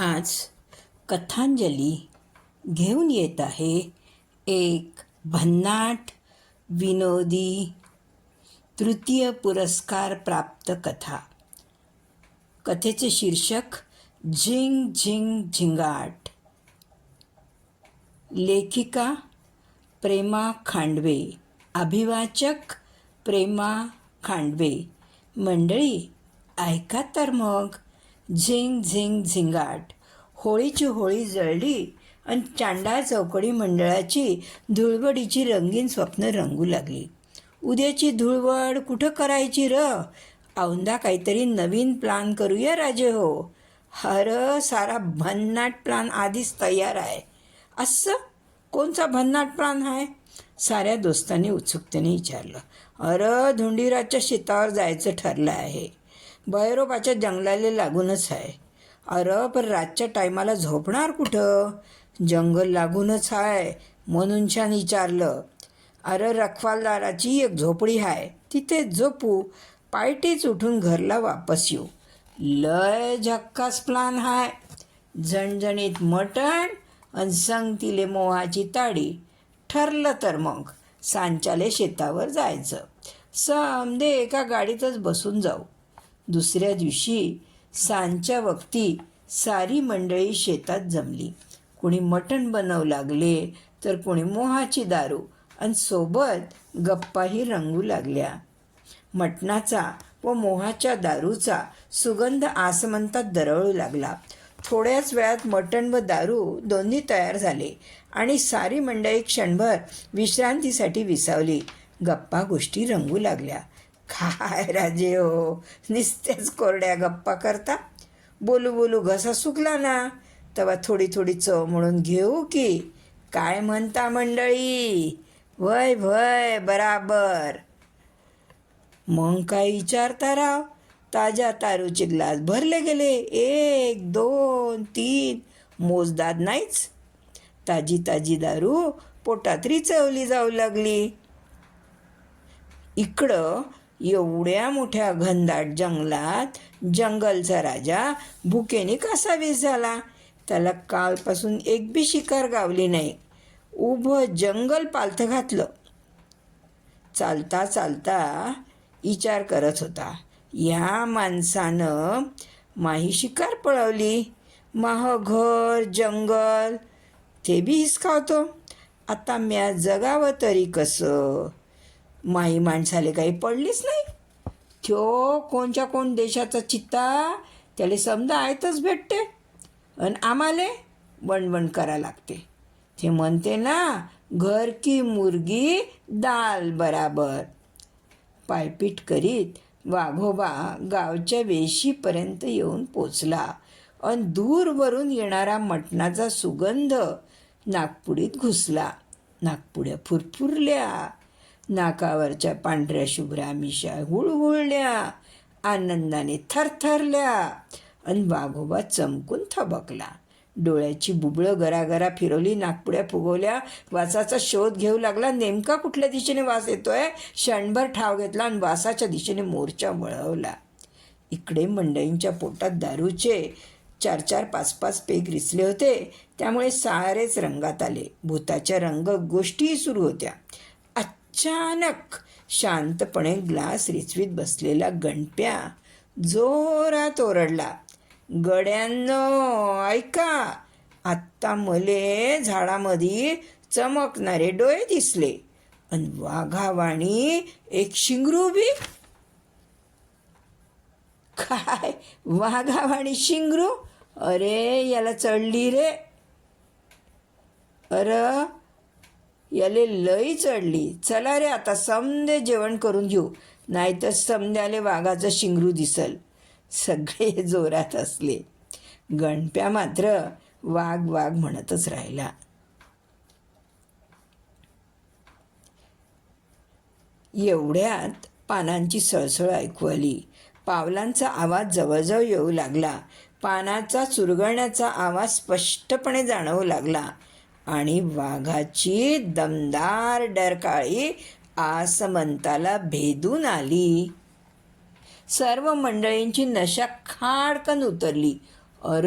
आज कथांजली घेऊन येत आहे एक भन्नाट विनोदी तृतीय पुरस्कार प्राप्त कथा. कथेचे शीर्षक झिंग झिंग झिंगाट. लेखिका प्रेमा खांडवे. अभिवाचक प्रेमा खांडवे. मंडळी ऐका तर मग. झिंग झिंग झिंगाट. होळीची होळी जळली आणि चांडाळ चौकडी मंडळाची धुळवडीची रंगीन स्वप्न रंगू लागली. उद्याची धुळवड कुठं करायची र? औंदा काहीतरी नवीन प्लान करूया राजे हो. हर सारा भन्नाट प्लान आधीच तयार आहे. असं? कोणचा भन्नाट प्लान आहे? साऱ्या दोस्तांनी उत्सुकतेने विचारलं. अरं धुंडीराजच्या शेतावर जायचं ठरलं आहे. भैरोबाच्या जंगलाला लागूनच आहे अरे पण रातच्या टायमाला झोपणार कुठं? जंगल लागूनच आहे म्हणून छान विचारलं. अरे रखवालदाराची एक झोपडी आहे तिथे झोपू पायटीच उठून घरला वापस येऊ. लय झक्कास प्लान हाय. झणझणीत मटण आणि संगतीले मोहाची ताडी. ठरलं तर मग सांच्याले शेतावर जायचं. समदे एका गाडीतच बसून जाऊ. दुसऱ्या दिवशी सांच्या वक्ती सारी मंडळी शेतात जमली. कोणी मटण बनवू लागले तर कोणी मोहाची दारू आणि सोबत गप्पाही रंगू लागल्या. मटणाचा व मोहाच्या दारूचा सुगंध आसमंतात दरवळू लागला. थोड्याच वेळात मटण व दारू दोन्ही तयार झाले आणि सारी मंडळी क्षणभर विश्रांतीसाठी विसावली. गप्पा गोष्टी रंगू लागल्या. काय राजे हो नुसत्याच कोरड्या गप्पा करता. बोलू बोलू घसा सुकला ना तेव्हा थोडी थोडी चव म्हणून घेऊ की. काय म्हणता मंडळी? वय भय बराबर. मग काय विचारता राव? ताज्या तारूचे ग्लास भरले गेले. एक दोन तीन. मोजदाद नाहीच. ताजी ताजी दारू पोटात रिचवली जाऊ लागली. इकडं एवढ्या मोठ्या घनदाट जंगलात जंगलचा राजा भुकेने कसा वीस झाला? त्याला कालपासून एक बी शिकार गावली नाही. उभं जंगल पालथं घातलं. चालता चालता विचार करत होता. ह्या माणसानं माही शिकार पळवली. माह घर जंगल ते बी हिसकावतो. आता म्या जगावं तरी कसं? माई माणसाले काही पडलीच नाही. त्यो कोणच्या कोण देशाचा चित्ता त्याला समजा आयतच भेटते. आणि आम्हाले वणवण करा लागते. ते म्हणते ना घर की मुर्गी दाल बराबर. पायपीट करीत वाघोबा गावच्या वेशीपर्यंत येऊन पोचला. आणि दूरवरून येणारा मटणाचा सुगंध नागपुडीत घुसला. नागपुड्या फुरफुरल्या. नाकावरच्या पांढऱ्या शुभ्रा मिशा हुळहुळल्या आनंदाने थरथरल्या आणि वाघोबा चमकून थबकला. डोळ्याची बुबळं गरागरा फिरवली नागपुड्या फुगवल्या. वासाचा शोध घेऊ लागला. नेमका कुठल्या दिशेने वास येतोय? क्षणभर ठाव घेतला आणि वासाच्या दिशेने मोर्चा वळवला. इकडे मंडईंच्या पोटात दारूचे चार चार पाच पाच पेग रिसले होते. त्यामुळे सारेच रंगात आले. भूताच्या रंग गोष्टीही सुरू होत्या. अचानक शांतपणे ग्लास रिचवीत बसलेला गणप्या जोरात ओरडला गड्यांनो ऐका आत्ता मले झाडामध्ये चमकणारे डोळे दिसले आणि वाघावाणी एक शिंगरू बी काय वाघावाणी शिंगरू? अरे याला चढली रे. अरे याले लई चढली. चला रे आता समदे जेवण करून घेऊ. नाहीतर समद्याले वाघाचं शिंगरू दिसल. सगळे जोरात असले गणप्या मात्र वाघ वाघ म्हणतच राहिला. एवढ्यात पानांची सळसळ ऐकू आली. पावलांचा आवाज जवळजवळ येऊ लागला. पानाचा चुरगळण्याचा आवाज स्पष्टपणे जाणवू लागला. आणि वाघाची दमदार डरकाळी आसमंताला भेदून आली. सर्व मंडळींची नशा खाडकन उतरली. अर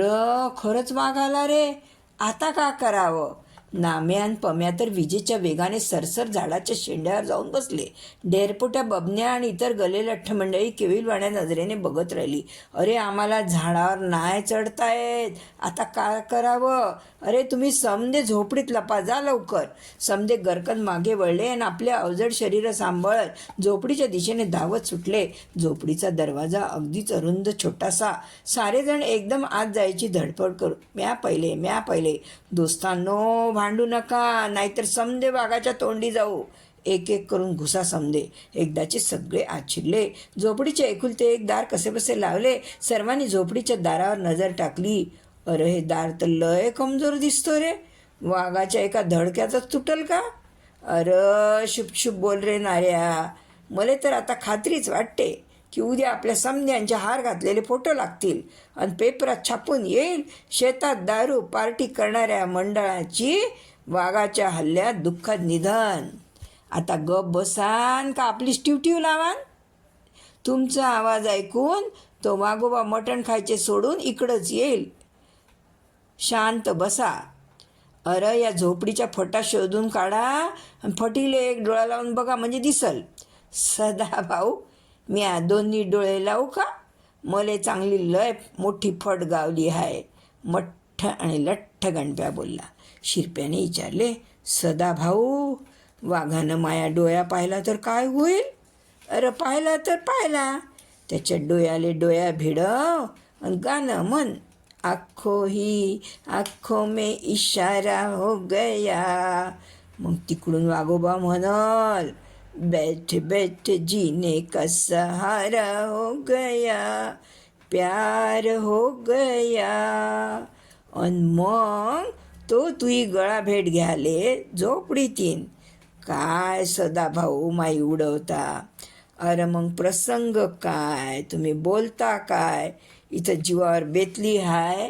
खरंच वाघ आला रे. आता का करावं? नाम्या आणि पम्या तर विजेच्या वेगाने सरसर झाडाच्या शेंड्यावर जाऊन बसले. डेरपोट्या बबन्या आणि इतर गलेलठ्ठ मंडळी केविलवाण्या नजरेने बघत राहिली. अरे आम्हाला झाडावर नाही चढतायत. आता काय करावं? अरे तुम्ही समदे झोपडीत लपा जा लवकर. समदे गरकन मागे वळले आणि आपले अवजड शरीर सांभाळत झोपडीच्या दिशेने धावत सुटले. झोपडीचा दरवाजा अगदीच अरुंद छोटासा. सारेजण एकदम आत जायची धडपड करू म्या पहिले म्या पहिले. दोस्तांनो भांडू नका नाहीतर समदे वाघाच्या तोंडी जाऊ. एक एक करून घुसा समदे. एकदाचे सगळे आत शिरले झोपडीचे एकुलते एक दार कसेबसे लावले. सर्वांनी झोपडीच्या दारावर नजर टाकली. अरे हे दार तर लय कमजोर दिसतो रे. वाघाच्या एका धडक्याचाच तुटल का? अरे शुभ शुभ बोल रे नाऱ्या. मला तर आता खात्रीच वाटते. की उद्या आपल्या समध्यांचे हार घातलेले फोटो लागतील आणि पेपरात छापून येईल. शेतात दारू पार्टी करणाऱ्या मंडळाची वाघाच्या हल्ल्यात दुःखद निधन. आता गप बसान का आपली ट्यूट्यू लावान? तुमचा आवाज ऐकून तो वाघोबा मटण खायचे सोडून इकडंच येईल. शांत बसा. अरे या झोपडीच्या फटा शोधून काढा आणि फटीले एक डोळा लावून बघा म्हणजे दिसल. सदा भाऊ मी आ दोन्ही डोळे लावू का? मले चांगली लय मोठी फट गावली आहे मठ्ठ आणि लठ्ठ गणप्या बोलला. शिरप्याने विचारले सदा भाऊ वाघानं माया डोळ्या पाहिला तर काय होईल? अरे पाहिला तर पाहिला. त्याच्या डोळ्याले डोळ्या भिडव आणि गाणं मन आखो ही आखो में इशारा हो गया. मग तिकडून वागोबा म्हणल बैठ बैठ जीने का सहारा हो गया प्यार हो गया। अन मग तो तुई गळा भेट घ्याले झोपडीतीन काय सदा भाऊ माई उडवता? अरे मग प्रसंग काय? तुम्ही बोलता काय? इथं जीवावर बेतली हाय?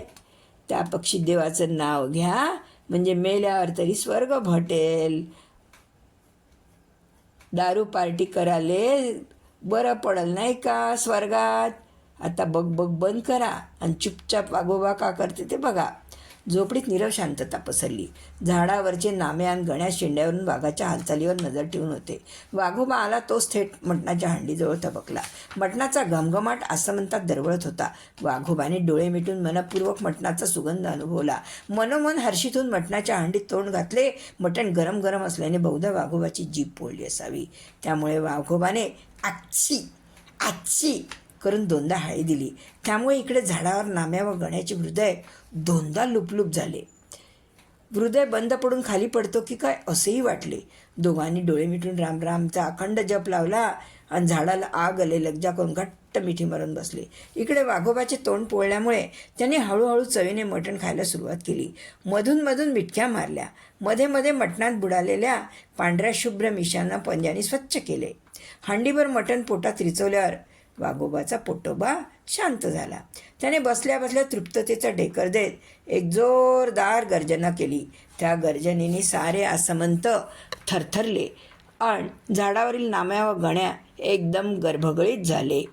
त्या पक्षी देवाचं नाव घ्या म्हणजे मेल्यावर तरी स्वर्ग भटेल. दारू पार्टी कराले बरं पडल नाही का स्वर्गात? आता बघ बघ बंद करा. आणि चुपचाप वागोबा का करते ते बघा. झोपडीत नीरव शांतता पसरली. झाडावरचे नामे आणि गण्या शेंड्यावरून वाघाच्या हालचालीवर नजर ठेवून होते. वाघोबा आला तोच थेट मटणाच्या हंडीजवळ थबकला. मटणाचा घमघमाट आसमंतात दरवळत होता. वाघोबाने डोळे मिटून मनपूर्वक मटणाचा सुगंध अनुभवला. मनोमन हर्षितून मटणाच्या हंडीत तोंड घातले. मटण गरम गरम असल्याने बहुधा वाघोबाची जीभ पोळली असावी. त्यामुळे वाघोबाने आजची आजची करून दोनदा हाळी दिली. त्यामुळे इकडे झाडावर नाम्या व गण्याचे हृदय दोनदा लुपलुप झाले. हृदय बंद पडून खाली पडतो की काय असेही वाटले. दोघांनी डोळे मिटून रामरामचा अखंड जप लावला आणि झाडाला आग आले लज्जा करून घट्ट मिठी मारून बसले. इकडे वाघोबाचे तोंड पोळल्यामुळे त्यांनी हळूहळू चवीने मटण खायला सुरुवात केली. मधून मधून मिटक्या मारल्या. मध्ये मध्ये मटणात बुडालेल्या पांढऱ्या शुभ्र मिशांना पंजाने स्वच्छ केले. हंडीभर मटण पोटात रिचवल्यावर वाघोबाचा पोटोबा शांत झाला. त्याने बसल्या बसल्या तृप्ततेचा ढेकर देत एक जोरदार गर्जना केली. त्या गर्जनेने सारे आसमंत थरथरले. आणि झाडावरील नाम्या व गण्या एकदम गर्भगळीत झाले.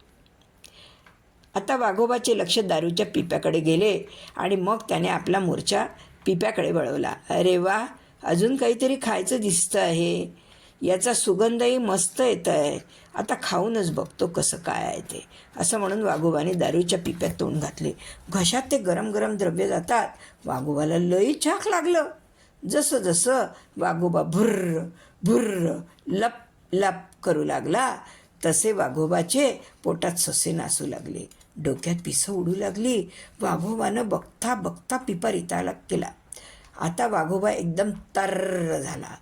आता वाघोबाचे लक्ष दारूच्या पिप्याकडे गेले आणि मग त्याने आपला मोर्चा पिप्याकडे वळवला. अरे वा अजून काहीतरी खायचं दिसतं आहे. याचा सुगंधही मस्त येत आहे आता खाऊनच बघतो कसं काय आहे ते. असं म्हणून वाघोबाने दारूच्या पिप्यात तोंड घातले. घशात ते गरम गरम द्रव्य जातात. वाघोबाला लई छाक लागलं. जसं जसं वाघोबा भुर्र भुर्र लप लप करू लागला तसे वाघोबाचे पोटात ससे नासू लागले. डोक्यात पिसं उडू लागली. वाघोबानं बघता बघता पिपा रिताला केला आता वाघोबा एकदम तर्र झाला.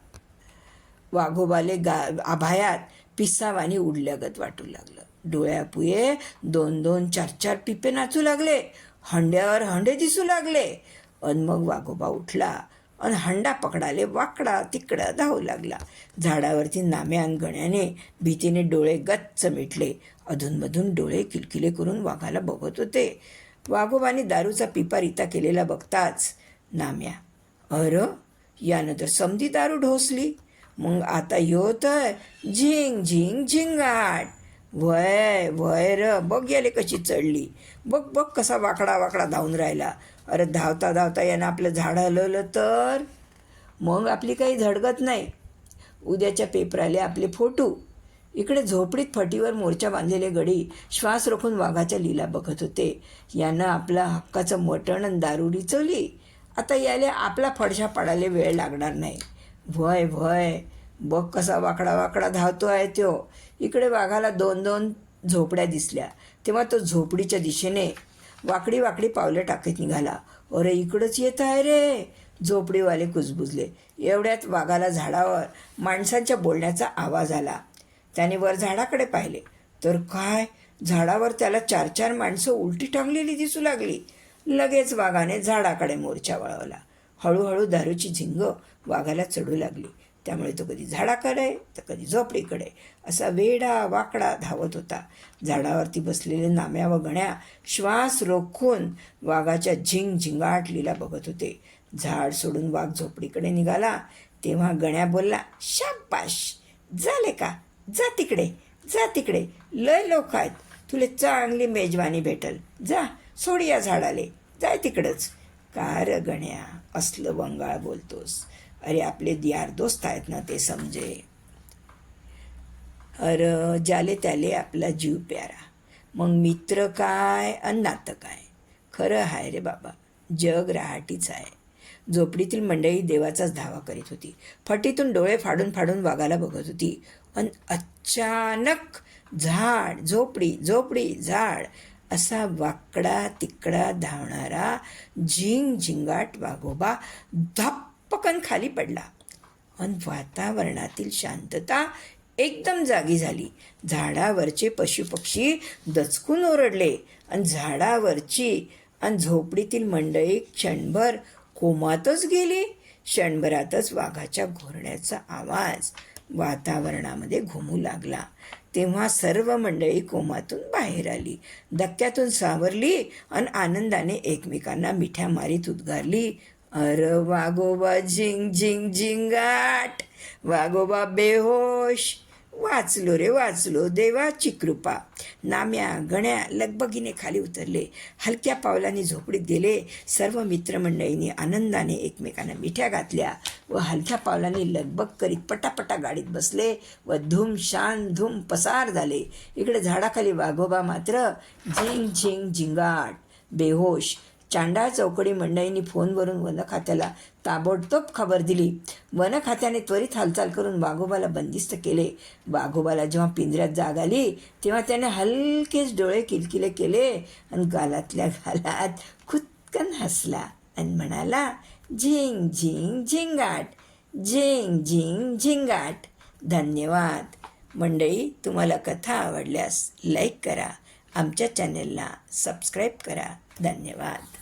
वाघोबाले गा आभायात पिसावानी उडल्यागत वाटू लागलं. डोळ्यापुये दोन दोन चार चार पिपे नाचू लागले. हंड्यावर हंडे दिसू लागले. अन मग वाघोबा उठला अन हंडा पकडाले वाकडा तिकडा धावू लागला. झाडावरती नाम्या गण्याने भीतीने डोळे गच्च मिटले. अधूनमधून डोळे किलकिले करून वाघाला बघत होते. वाघोबाने दारूचा पिपा रिता केलेला बघताच नाम्या अर यानं तर समधी दारू ढोसली. मग आता यो झिंग झिंग झिंगाट. वय वय र बघ गेले कशी चढली. बघ बघ कसा वाकडा वाकडा धावून राहिला. अरे धावता धावता यानं आपलं झाड हलवलं तर? मग आपली काही झडगत नाही. उद्याच्या पेपराले आपले फोटो. इकडे झोपडीत फटीवर मोर्चा बांधलेले गडी श्वास रोखून वाघाच्या लीला बघत होते. यानं आपला हक्काचं मटण आणि दारू रिचवली आता याले आपला फडशा पाडायला वेळ लागणार नाही. भय भय बघ कसा वाकडा वाकडा धावतो आहे तो. इकडे वाघाला दोन दोन झोपड्या दिसल्या. तेव्हा तो झोपडीच्या दिशेने वाकडी वाकडी पावले टाकत निघाला. अरे इकडंच येत आहे रे. झोपडीवाले कुजबुजले. एवढ्यात वाघाला झाडावर माणसांच्या बोलण्याचा आवाज आला. त्याने वर झाडाकडे पाहिले. तर काय? झाडावर त्याला चार चार माणसं उलटी टांगलेली दिसू लागली. लगेच वाघाने झाडाकडे मोर्चा वळवला. हळूहळू दारूची झिंग वाघाला चढू लागली. त्यामुळे तो कधी झाडाकडे तर कधी झोपडीकडे असा वेडा वाकडा धावत होता. झाडावरती बसलेले नाम्या व गण्या श्वास रोखून वाघाच्या झिंग झिंगाट लीला बघत होते. झाड सोडून वाघ झोपडीकडे निघाला. तेव्हा गण्या बोलला शाबाश! झाले का? जा तिकडे जा तिकडे. लय लोक आहेत. तुले चांगली मेजवानी भेटल. जा सोड या झाडाले. जाय तिकडंच. कार गण्या असलं वंगाळ बोलतोस. अरे आपले दियार दोस्त आहेत ना ते समजे. अर ज्याले त्याले आपला जीव प्यारा. मग मित्र काय अन नातं काय? खरं हाय रे बाबा जग रहाटीच आहे झोपडीतील मंडळी देवाचाच धावा करीत होती. फटीतून डोळे फाडून फाडून वाघाला बघत होती. अन अचानक झाड झोपडी झोपडी झाड. असा वाकडा तिकडा धावणारा झिंग झिंगाट वाघोबा धप्पकन खाली पडला. अन वातावरणातील शांतता एकदम जागी झाली. झाडावरचे पशुपक्षी दचकून ओरडले. आणि झाडावरची आणि झोपडीतील मंडळी क्षणभर कोमातच गेली. क्षणभरातच वाघाच्या घोरण्याचा आवाज वातावरणामध्ये घुमू लागला. तेव्हा सर्व मंडळी कोमातून बाहेर आली. धक्क्यातून सावरली आणि आनंदाने एकमेकांना मिठ्या मारीत उद्गारली. अर वागोबा झिंग झिंग झिंगाट. वागोबा बेहोश. वाचलो रे वाचलो. देवाची कृपा. नाम्या गण्या लगबगीने खाली उतरले. हलक्या पावलांनी झोपडीत गेले. सर्व मित्रमंडळींनी आनंदाने एकमेकांना मिठ्या घातल्या व हलक्या पावलांनी लगबग करीत पटापटा गाडीत बसले व धूम शान धूम पसार झाले. इकडे झाडाखाली वाघोबा मात्र झिंग झिंग झिंगाट बेहोश चांडाळ चौकडी मंडळींनी फोनवरून वन खात्याला ताबडतोब खबर दिली. वन खात्याने त्वरित हालचाल करून वाघोबाला बंदिस्त केले. वाघोबाला जेव्हा पिंजऱ्यात जाग आली तेव्हा त्याने हलकेच डोळे किलकिले केले आणि गालातल्या गालात खुदकन हसला आणि म्हणाला झिंग झिंग झिंगाट झिंग झिंग झिंगाट. धन्यवाद. मंडळी तुम्हाला कथा आवडल्यास लाईक करा. आमच्या चॅनेलला सबस्क्राईब करा. धन्यवाद.